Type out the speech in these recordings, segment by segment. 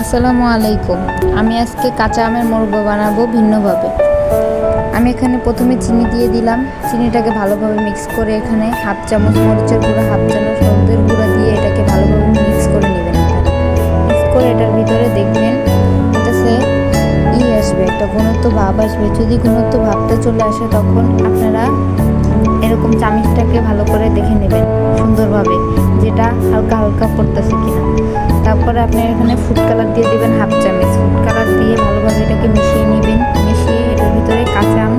আসসালামু আলাইকুম। আমি আজকে কাঁচা আমের মোরব্বা বানাবো ভিন্নভাবে। আমি এখানে প্রথমে চিনি দিয়ে দিলাম। চিনিটাকে ভালোভাবে মিক্স করে এখানে হাফ চামচ মরিচের গুঁড়া, হাফ চামচ হলুদের গুঁড়া দিয়ে এটাকে ভালোভাবে মিক্স করে নেবেন মিক্স করে এটার ভিতরে দেখবেন এটাতে ই আসবে, একটা ঘনত্ব ভাব আসবে। যদি ঘনত্ব ভাবটা চলে আসে তখন আপনারা এরকম চামিচটাকে ভালো করে দেখে নেবেন সুন্দরভাবে, যেটা হালকা হালকা পড়তেছে কিনা। তারপরে আপনি এখানে ফুড কালার দিয়ে দিবেন হাফ চামচ। ফুড কালার দিয়ে ভালোভাবে এটাকে মিশিয়ে নেবেন। মিশিয়ে এটার ভিতরে কাঁচা আম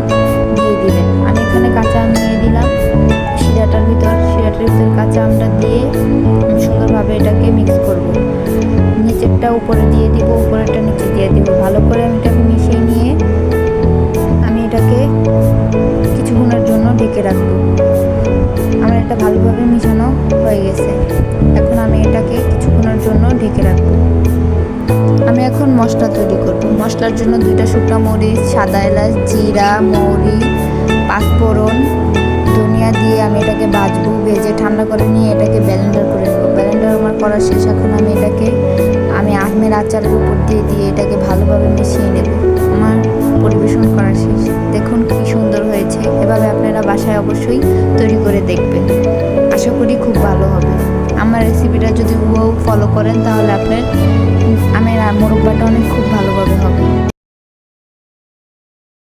দিয়ে দিবেন। আমি এখানে কাঁচা আম নিয়ে দিলাম। শিরাটার ভিতর শিরাটার ভিতর কাঁচা আমটা দিয়ে সুন্দরভাবে এটাকে মিক্স করব। নিচেরটা উপরে দিয়ে দিব, উপরেরটা নিচে দিয়ে দিব। ভালো করে আমি এটাকে মিশিয়ে নিয়ে আমি এটাকে কিছুক্ষণের জন্য ঢেকে রাখব। আমার এটা ভালোভাবে মিশানো হয়ে গেছে। ঢেকে রাখব। আমি এখন মশলা তৈরি করব। মশলার জন্য দুইটা শুকনো মরিচ, সাদা এলাচ, জিরা, মৌরি, পাঁচফোড়ন, ধনিয়া দিয়ে আমি এটাকে বাজবো ভেজে ঠান্ডা করে নিয়ে এটাকে ব্লেন্ডার করে নেব। ব্যালেন্ডার আমার করা শেষ। এখন আমি এটাকে, আমি আহমের আচারের উপর দিয়ে দিয়ে এটাকে ভালোভাবে মিশিয়ে নেব। আমার পরিবেশন করা শেষ। দেখুন কি সুন্দর হয়েছে। এভাবে আপনারা বাসায় অবশ্যই তৈরি করে দেখবেন। আশা করি খুব ভালো হবে। আমার রেসিপিটা যদি ফলো করেন তাহলে আপনার আমের মোরব্বাটা অনেক খুব হবে